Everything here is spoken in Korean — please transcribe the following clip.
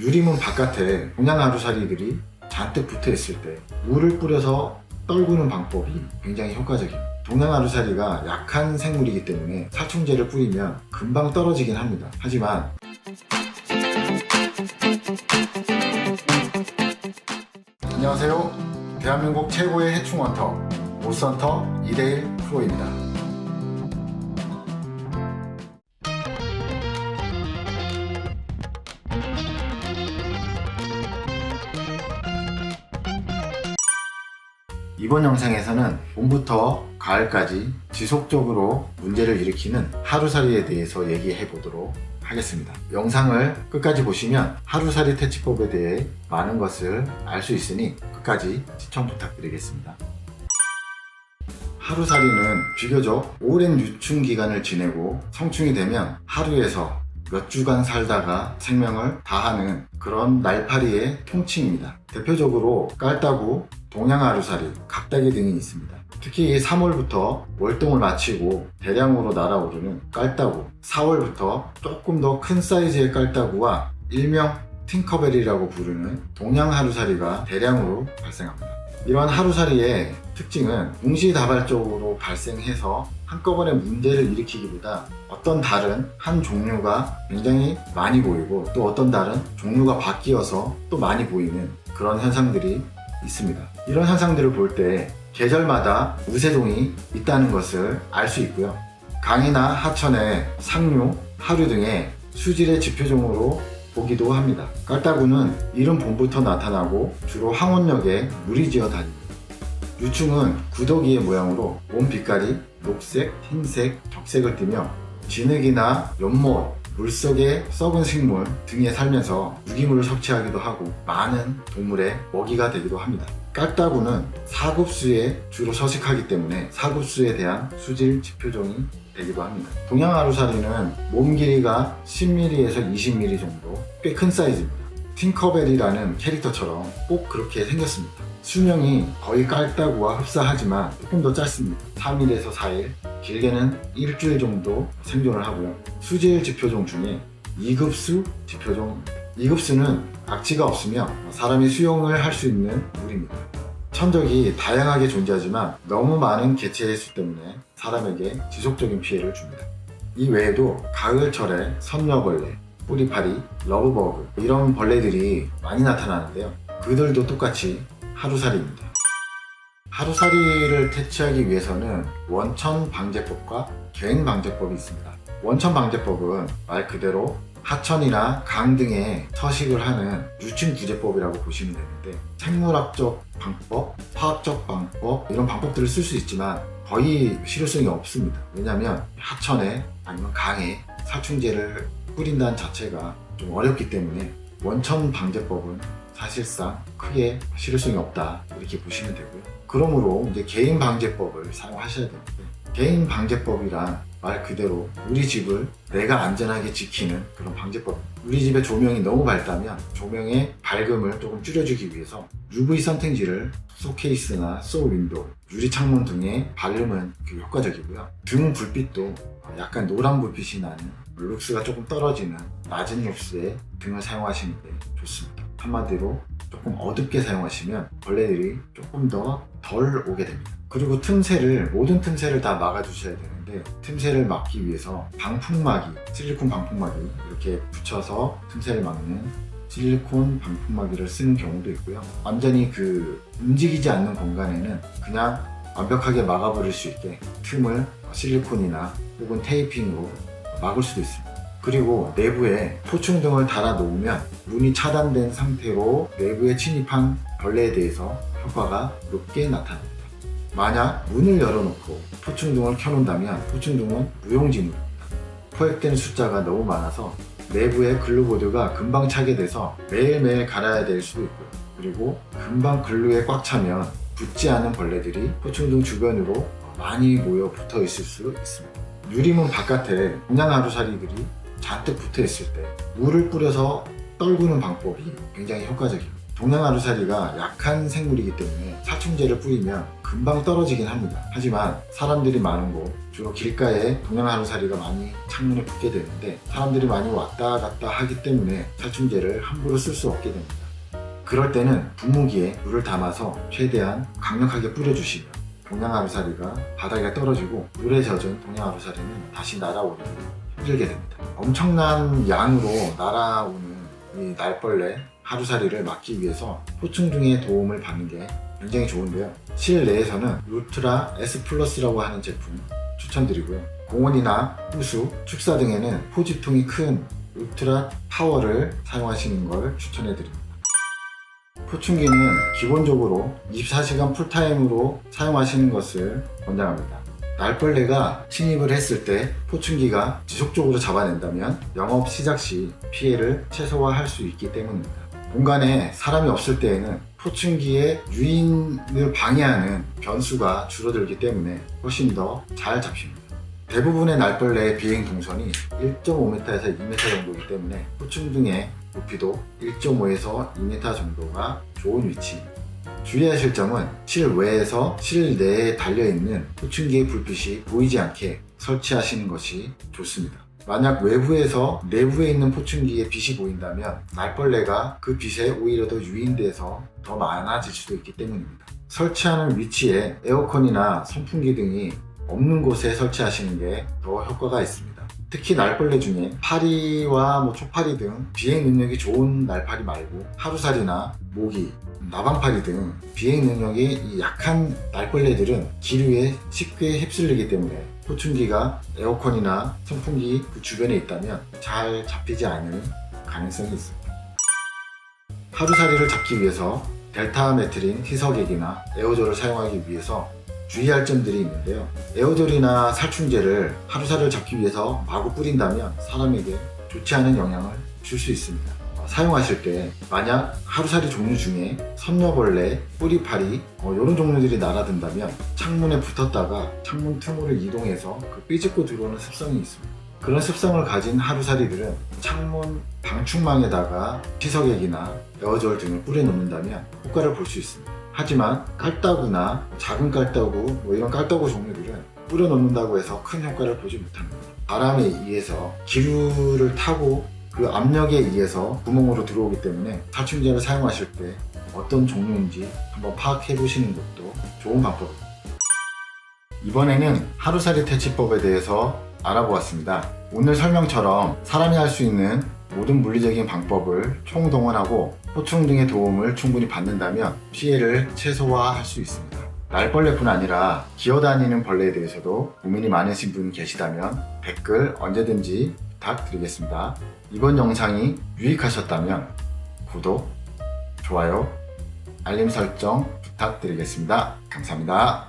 유리문 바깥에 동양하루살이들이 잔뜩 붙어 있을 때 물을 뿌려서 떨구는 방법이 굉장히 효과적입니다. 동양하루살이가 약한 생물이기 때문에 살충제를 뿌리면 금방 떨어지긴 합니다. 하지만 안녕하세요. 대한민국 최고의 해충 원터 모선터 2대1 프로입니다. 이번 영상에서는 봄부터 가을까지 지속적으로 문제를 일으키는 하루살이에 대해서 얘기해 보도록 하겠습니다. 영상을 끝까지 보시면 하루살이 퇴치법에 대해 많은 것을 알 수 있으니 끝까지 시청 부탁드리겠습니다. 하루살이는 비교적 오랜 유충 기간을 지내고 성충이 되면 하루에서 몇 주간 살다가 생명을 다하는 그런 날파리의 통칭입니다. 대표적으로 깔따구, 동양하루살이, 각다기 등이 있습니다. 특히 3월부터 월동을 마치고 대량으로 날아오르는 깔따구, 4월부터 조금 더 큰 사이즈의 깔따구와 일명 팅커벨이라고 부르는 동양하루살이가 대량으로 발생합니다. 이러한 하루살이의 특징은 동시다발적으로 발생해서 한꺼번에 문제를 일으키기보다 어떤 달은 한 종류가 굉장히 많이 보이고 또 어떤 달은 종류가 바뀌어서 또 많이 보이는 그런 현상들이 있습니다. 이런 현상들을 볼 때 계절마다 우세종이 있다는 것을 알 수 있고요. 강이나 하천의 상류, 하류 등의 수질의 지표종으로 보기도 합니다. 깔따구는 이른 봄부터 나타나고 주로 항원역에 무리지어 다닙니다. 유충은 구더기의 모양으로 몸 빛깔이 녹색, 흰색, 적색을 띠며 진흙이나 연못, 물속의 썩은 식물 등에 살면서 유기물을 섭취하기도 하고 많은 동물의 먹이가 되기도 합니다. 깔따구는 사급수에 주로 서식하기 때문에 사급수에 대한 수질 지표종이 되기도 합니다. 동양하루살이는 몸 길이가 10mm에서 20mm 정도 꽤 큰 사이즈입니다. 팅커벨이라는 캐릭터처럼 꼭 그렇게 생겼습니다. 수명이 거의 깔따구와 흡사하지만 조금 더 짧습니다. 3일에서 4일, 길게는 일주일 정도 생존을 하고요. 수질 지표종 중에 2급수 지표종입니다. 2급수는 악취가 없으며 사람이 수용을 할 수 있는 물입니다. 천적이 다양하게 존재하지만 너무 많은 개체의 수 때문에 사람에게 지속적인 피해를 줍니다. 이 외에도 가을철에 선녀벌레, 뿌리파리, 러브버그 이런 벌레들이 많이 나타나는데요. 그들도 똑같이 하루살이입니다. 하루살이를 퇴치하기 위해서는 원천 방제법과 개인 방제법이 있습니다. 원천 방제법은 말 그대로 하천이나 강 등에 서식을 하는 유충 구제법이라고 보시면 되는데 생물학적 방법, 화학적 방법 이런 방법들을 쓸 수 있지만 거의 실효성이 없습니다. 왜냐하면 하천에 아니면 강에 살충제를 뿌린다는 자체가 좀 어렵기 때문에 원천 방제법은 사실상 크게 실효성이 없다 이렇게 보시면 되고요. 그러므로 이제 개인 방제법을 사용하셔야 되는데 개인 방제법이란 말 그대로 우리 집을 내가 안전하게 지키는 그런 방제법입니다. 우리 집의 조명이 너무 밝다면 조명의 밝음을 조금 줄여주기 위해서 UV 선택지를 소케이스나 소 윈도우, 유리 창문 바르면 그 효과적이고요. 등 불빛도 약간 노란 불빛이 나는 룩스가 조금 떨어지는 낮은 룩스의 등을 사용하시는 게 좋습니다. 한마디로 조금 어둡게 사용하시면 벌레들이 조금 더 덜 오게 됩니다. 그리고 틈새를 모든 틈새를 다 막아주셔야 되는데 틈새를 막기 위해서 방풍막이 실리콘 방풍막이 이렇게 붙여서 틈새를 막는 실리콘 방풍막이를 쓰는 경우도 있고요. 완전히 그 움직이지 않는 공간에는 그냥 완벽하게 막아버릴 수 있게 틈을 실리콘이나 혹은 테이핑으로 막을 수도 있습니다. 그리고 내부에 포충 등을 달아 놓으면 문이 차단된 상태로 내부에 침입한 벌레에 대해서 효과가 높게 나타납니다. 만약 문을 열어놓고 포충등을 켜놓는다면 포충등은 무용지물입니다. 포획된 숫자가 너무 많아서 내부에 글루보드가 금방 차게 돼서 매일매일 갈아야 될 수도 있고요. 그리고 금방 글루에 꽉 차면 붙지 않은 벌레들이 포충등 주변으로 많이 모여 붙어 있을 수 있습니다. 유리문 바깥에 동양하루살이들이 잔뜩 붙어 있을 때 물을 뿌려서 떨구는 방법이 굉장히 효과적입니다. 동양하루살이가 약한 생물이기 때문에 살충제를 뿌리면 금방 떨어지긴 합니다. 하지만 사람들이 많은 곳, 주로 길가에 동양하루살이가 많이 창문에 붙게 되는데 사람들이 많이 왔다 갔다 하기 때문에 살충제를 함부로 쓸 수 없게 됩니다. 그럴 때는 분무기에 물을 담아서 최대한 강력하게 뿌려주시면 동양하루살이가 바닥에 떨어지고 물에 젖은 동양하루살이는 다시 날아오기 힘들게 됩니다. 엄청난 양으로 날아오는 이 날벌레 하루살이를 막기 위해서 포충 중의 도움을 받는 게 굉장히 좋은데요. 실내에서는 루트라 S 플러스라고 하는 제품 추천드리고요. 공원이나 호수, 축사 등에는 포집통이 큰 울트라 파워를 사용하시는 걸 추천해 드립니다. 포충기는 기본적으로 24시간 풀타임으로 사용하시는 것을 권장합니다. 날벌레가 침입을 했을 때 포충기가 지속적으로 잡아낸다면 영업 시작 시 피해를 최소화할 수 있기 때문입니다. 공간에 사람이 없을 때에는 포충기의 유인을 방해하는 변수가 줄어들기 때문에 훨씬 더 잘 잡힙니다. 대부분의 날벌레의 비행 동선이 1.5m에서 2m 정도이기 때문에 포충 등의 높이도 1.5에서 2m 정도가 좋은 위치. 주의하실 점은 실외에서 실내에 달려있는 포충기의 불빛이 보이지 않게 설치하시는 것이 좋습니다. 만약 외부에서 내부에 있는 포충기의 빛이 보인다면 날벌레가 그 빛에 오히려 더 유인돼서 더 많아질 수도 있기 때문입니다. 설치하는 위치에 에어컨이나 선풍기 등이 없는 곳에 설치하시는 게 더 효과가 있습니다. 특히 날벌레 중에 파리와 뭐 초파리 등 비행 능력이 좋은 날파리 말고 하루살이나 모기, 나방파리 등 비행 능력이 약한 날벌레들은 기류에 쉽게 휩쓸리기 때문에 포충기가 에어컨이나 선풍기 그 주변에 있다면 잘 잡히지 않을 가능성이 있습니다. 하루살이를 잡기 위해서 델타메트린 희석액이나 에어졸을 사용하기 위해서 주의할 점들이 있는데요. 에어졸이나 살충제를 하루살이를 잡기 위해서 마구 뿌린다면 사람에게 좋지 않은 영향을 줄 수 있습니다. 어, 사용하실 때 만약 하루살이 종류 중에 선녀벌레, 뿌리파리 어, 이런 종류들이 날아든다면 창문에 붙었다가 창문 틈으로 이동해서 그 삐집고 들어오는 습성이 있습니다. 그런 습성을 가진 하루살이들은 창문 방충망에다가 피석액이나 에어졸 등을 뿌려 놓는다면 효과를 볼 수 있습니다. 하지만 깔따구나 작은 깔따구 뭐 이런 깔따구 종류들은 뿌려 놓는다고 해서 큰 효과를 보지 못합니다. 바람에 의해서 기류를 타고 그 압력에 의해서 구멍으로 들어오기 때문에 살충제를 사용하실 때 어떤 종류인지 한번 파악해 보시는 것도 좋은 방법입니다. 이번에는 하루살이 퇴치법에 대해서 알아보았습니다. 오늘 설명처럼 사람이 할 수 있는 모든 물리적인 방법을 총동원하고 호충 등의 도움을 충분히 받는다면 피해를 최소화할 수 있습니다. 날벌레뿐 아니라 기어다니는 벌레에 대해서도 고민이 많으신 분 계시다면 댓글 언제든지 부탁드리겠습니다. 이번 영상이 유익하셨다면 구독, 좋아요, 알림 설정 부탁드리겠습니다. 감사합니다.